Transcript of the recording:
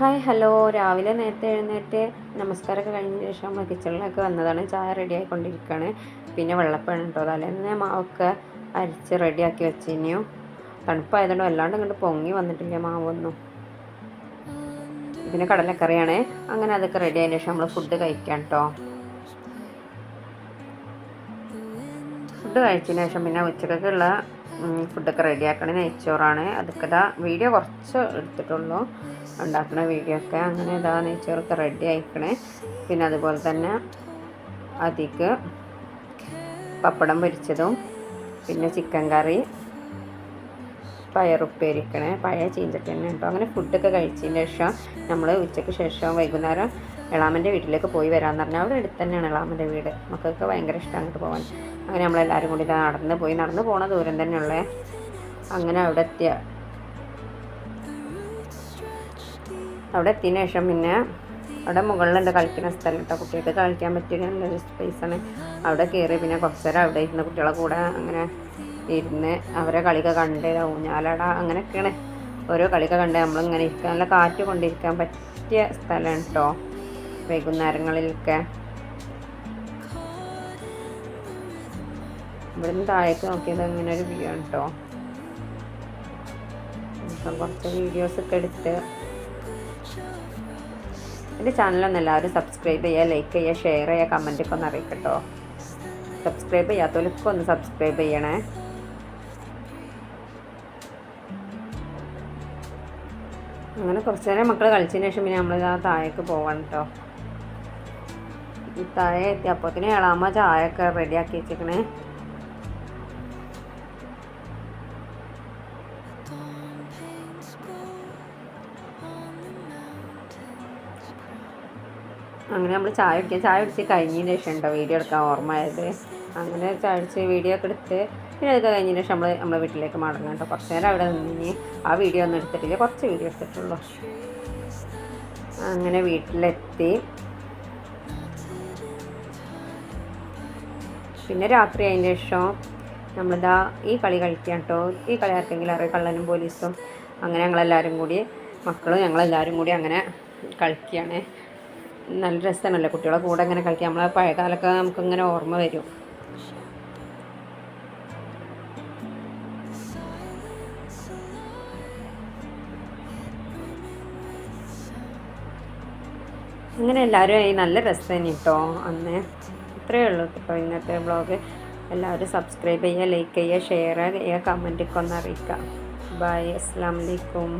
Hi hello. രാവിലെ നേരത്തെ എഴുന്നേറ്റ് നമസ്കാരമൊക്കെ കഴിഞ്ഞ ശേഷം കിച്ചണിലേക്ക് വന്നതാണ്. ചായ റെഡി ആയിക്കൊണ്ടിരിക്കുകയാണ് പിന്നെ വെള്ളപ്പാണ് കേട്ടോ തലേന്ന് മാവൊക്കെ അരിച്ച് റെഡിയാക്കി വെച്ചിനു. തണുപ്പായതുകൊണ്ട് വല്ലാണ്ട് ഇങ്ങോട്ട് പൊങ്ങി വന്നിട്ടില്ല മാവൊന്നും. പിന്നെ കടലക്കറിയാണ്. അങ്ങനെ അതൊക്കെ റെഡി ആയതിനു ശേഷം നമ്മൾ ഫുഡ് കഴിക്കാം കേട്ടോ ഫുഡ് കഴിച്ചതിന് ശേഷം പിന്നെ ഉച്ചക്കൊക്കെയുള്ള ഫുഡൊക്കെ റെഡിയാക്കണേ നെയ്ച്ചോറാണ്. അതൊക്കെ ഇതാ വീഡിയോ കുറച്ച് എടുത്തിട്ടുള്ളൂ. ഉണ്ടാക്കുന്ന വീഡിയോ ഒക്കെ. അങ്ങനെ ഇതാ നെയ്ച്ചോറൊക്കെ റെഡി ആയിക്കണേ. പിന്നെ അതുപോലെ തന്നെ അതിക്ക് പപ്പടം പൊരിച്ചതും പിന്നെ ചിക്കൻ കറി പയറുപ്പേരിക്കണേ പഴയ ചീഞ്ചട്ടി തന്നെ കേട്ടോ. അങ്ങനെ ഫുഡൊക്കെ കഴിച്ചതിന് ശേഷം നമ്മൾ ഉച്ചയ്ക്ക് ശേഷം വൈകുന്നേരം എളാമന്റെ വീട്ടിലേക്ക് പോയി വരാമെന്ന് പറഞ്ഞാൽ അവിടെ അടുത്ത് തന്നെയാണ് എളാമന്റെ വീട്. മക്കൾക്ക് ഭയങ്കര ഇഷ്ടമാണ് അങ്ങോട്ട് പോകാൻ അങ്ങനെ നമ്മളെല്ലാവരും കൂടി നടന്ന് പോയി. നടന്ന് പോണ ദൂരം തന്നെയുള്ളേ. അങ്ങനെ അവിടെ എത്തിയ. അവിടെ എത്തിയതിന് ശേഷം പിന്നെ അവിടെ മുകളിലുണ്ട് കളിക്കുന്ന സ്ഥലം കേട്ടോ കുട്ടികൾക്ക് കളിക്കാൻ പറ്റിയ നല്ലൊരു സ്പേസാണ് അവിടെ കയറി പിന്നെ കുറച്ച് നേരം അവിടെ ഇരുന്ന് കുട്ടികളെ കൂടെ അങ്ങനെ ഇരുന്ന് അവരെ കളിയൊക്കെ കണ്ട് ഊഞ്ഞാലട അങ്ങനെയൊക്കെയാണ്. ഓരോ കളിയൊക്കെ കണ്ട് നമ്മളിങ്ങനെ ഇരിക്കാൻ നല്ല കാറ്റ് കൊണ്ടിരിക്കാൻ പറ്റിയ സ്ഥലമാണ് കേട്ടോ വൈകുന്നേരങ്ങളിലൊക്കെ. ഇവിടുന്ന് താഴേക്ക് നോക്കിയത് ഇങ്ങനെ ഒരു വ്യൂ ആണ് കേട്ടോ ഇപ്പം കുറച്ച് വീഡിയോസൊക്കെ എടുത്ത് എന്റെ ചാനലൊന്ന് എല്ലാവരും സബ്സ്ക്രൈബ് ചെയ്യുക ലൈക്ക് ചെയ്യുക ഷെയർ ചെയ്യുക കമന്റൊക്കെ ഒന്ന് അറിയിക്കട്ടോ. സബ്സ്ക്രൈബ് ചെയ്യാത്തവർക്ക് ഒന്ന് സബ്സ്ക്രൈബ് ചെയ്യണേ. അങ്ങനെ കുറച്ച് നേരം മക്കൾ കളിച്ചതിന് ശേഷം പിന്നെ നമ്മൾ ആ താഴേക്ക് പോകണം കേട്ടോ ഈ താഴെ എത്തി അപ്പോത്തിന് ഏളാമ്മ ചായ ഒക്കെ റെഡിയാക്കി വെച്ചേക്കണേ. അങ്ങനെ നമ്മൾ ചായ കുടിക്കുക ചായ കുടിച്ച് കഴിഞ്ഞതിന് ശേഷം ഉണ്ടോ വീഡിയോ എടുക്കാൻ ഓർമ്മയത് അങ്ങനെ ചായ കുടിച്ച് വീഡിയോ ഒക്കെ എടുത്ത് പിന്നെ അതൊക്കെ കഴിഞ്ഞതിന് ശേഷം നമ്മൾ നമ്മളെ വീട്ടിലേക്ക് മടങ്ങാം കേട്ടോ കുറച്ച് നേരം അവിടെ നിന്നിനി ആ വീഡിയോ ഒന്നും എടുത്തിട്ടില്ല. കുറച്ച് വീഡിയോ എടുത്തിട്ടുള്ളൂ. അങ്ങനെ വീട്ടിലെത്തി. പിന്നെ രാത്രി അതിന് ശേഷം നമ്മളിതാ ഈ കളി കളിക്കാം കേട്ടോ ഈ കളി ആർക്കെങ്കിലും അറിയാം? കള്ളനും പോലീസും. അങ്ങനെ ഞങ്ങളെല്ലാവരും കൂടി മക്കളും ഞങ്ങളെല്ലാവരും കൂടി അങ്ങനെ കളിക്കുകയാണ് നല്ല രസമാണല്ലോ. കുട്ടികളെ കൂടെ ഇങ്ങനെ കളിക്കുക നമ്മളെ പഴയകാലമൊക്കെ നമുക്കിങ്ങനെ ഓർമ്മ വരും. അങ്ങനെ എല്ലാവരും ആയി. നല്ല രസം തന്നെ കേട്ടോ അന്ന്. ഇത്രയേ ഉള്ളൂ കേട്ടോ ഇന്നത്തെ ബ്ലോഗ് എല്ലാവരും സബ്സ്ക്രൈബ് ചെയ്യുക ലൈക്ക് ചെയ്യുക ഷെയർ ചെയ്യുക കമന്റൊക്കെ ഒന്ന് അറിയിക്കുക. ബൈ. അസ്സാം വലൈക്കും